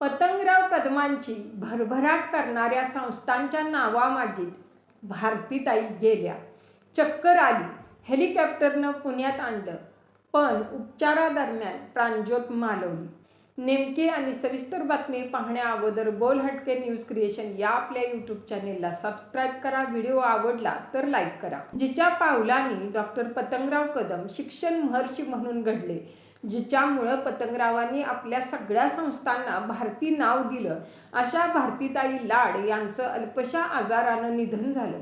पतंगराव कदमांची भरभराट करणाऱ्या संस्थांच्या नावामागे भारतीताई गेल्या. चक्कर आली. हेलिकॉप्टरनं पुण्यात आणलं. पण उपचारादरम्यान प्राणज्योत मालवली. नेमकी आणि सविस्तर बातमी पाहण्या अगोदर बोल हटके न्यूज क्रिएशन या आपल्या यूट्यूब चॅनेलला सबस्क्राईब करा. व्हिडिओ आवडला तर लाईक करा. जिच्या पावलांनी डॉक्टर पतंगराव कदम शिक्षण महर्षी म्हणून घडले. जिच्यामुळं पतंगरावांनी आपल्या सगळ्या संस्थांना भारती नाव दिलं. अशा भारतीताई लाड यांचं अल्पशा आजारानं निधन झालं.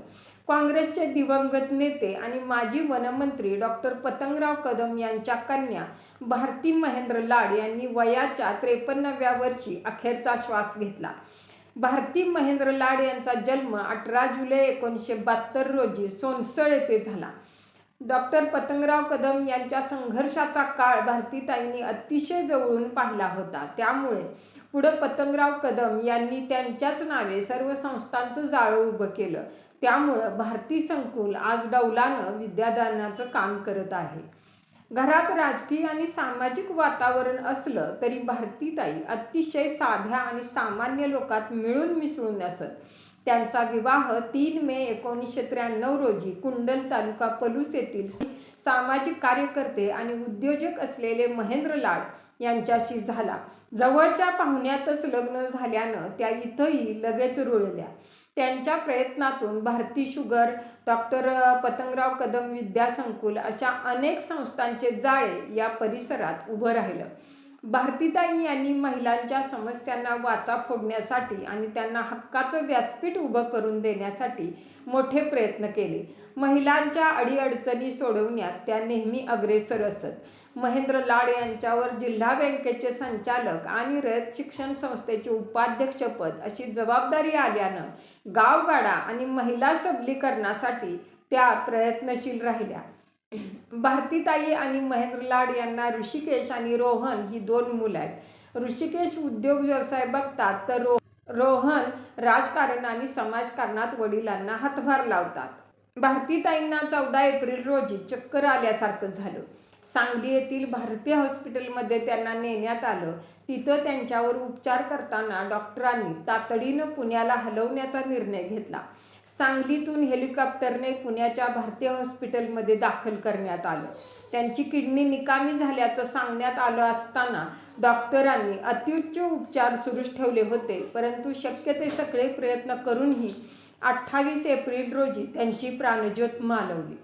काँग्रेसचे दिवंगत नेते आणि माजी वनमंत्री डॉक्टर पतंगराव कदम यांच्या कन्या भारती महेंद्र लाड यांनी वयाच्या त्रेपन्नाव्या वर्षी अखेरचा श्वास घेतला. भारती महेंद्र लाड यांचा जन्म अठरा जुलै एकोणीसशे बहात्तर रोजी सोनसळ येथे झाला. डॉक्टर पतंगराव कदम यांच्या संघर्षाचा काळ भारतीताईंनी अतिशय जवळून पाहिला होता. त्यामुळे पुढं पतंगराव कदम यांनी त्यांच्याच नावे सर्व संस्थांचं जाळं उभं केलं. त्यामुळं भारती संकुल आज डौलानं विद्यादानाचं काम करत आहे. घरात राजकीय आणि सामाजिक वातावरण असलं तरी भारतीताई अतिशय साध्या आणि सामान्य लोकात मिळून मिसळून असत. त्यांचा विवाह तीन मे एकोणीसशे त्र्याण्णव रोजी कुंडल तालुका पलूस येथील सामाजिक कार्यकर्ते आणि उद्योजक असलेले महेंद्र लाड यांच्याशी झाला. जवळच्या पाहुण्यातच लग्न झाल्यानं त्या इथंही लगेच रुळल्या. त्यांच्या प्रयत्नातून भारती शुगर डॉक्टर पतंगराव कदम विद्यासंकुल अशा अनेक संस्थांचे जाळे या परिसरात उभं राहिलं. भारतीताई यांनी महिलांच्या समस्यांना वाचा फोडण्यासाठी आणि त्यांना हक्काचं व्यासपीठ उभं करून देण्यासाठी मोठे प्रयत्न केले. महिलांच्या अडीअडचणी सोडवण्यात त्या नेहमी अग्रेसर असत. महेंद्र लाड यांच्यावर जिल्हा बँकेचे संचालक आणि रयत शिक्षण संस्थेचे उपाध्यक्षपद अशी जबाबदारी आल्यानं गावगाडा आणि महिला सबलीकरणासाठी त्या प्रयत्नशील राहिल्या. भारतीताई आणि महेंद्र लाड यांना ऋषिकेश आणि रोहन ही दोन मुलं आहेत. ऋषिकेश उद्योग व्यवसाय बघतात तर रो रोहन राजकारण आणि समाजकारणात वडिलांना हातभार लावतात. भारतीताईंना चौदा एप्रिल रोजी चक्कर आल्यासारखं झालं. सांगली येथील भारतीय हॉस्पिटलमध्ये त्यांना नेण्यात आलं. तिथं त्यांच्यावर उपचार करताना डॉक्टरांनी तातडीनं पुण्याला हलवण्याचा निर्णय घेतला. सांगलीतून हेलिकॉप्टरने पुण्याच्या भारतीय हॉस्पिटलमध्ये दाखल करण्यात आलं. त्यांची किडनी निकामी झाल्याचं सांगण्यात आलं असताना डॉक्टरांनी अत्युच्च उपचार सुरूच ठेवले होते परंतु शक्य ते सगळे प्रयत्न करूनही अठ्ठावीस एप्रिल रोजी त्यांची प्राणज्योत मालवली.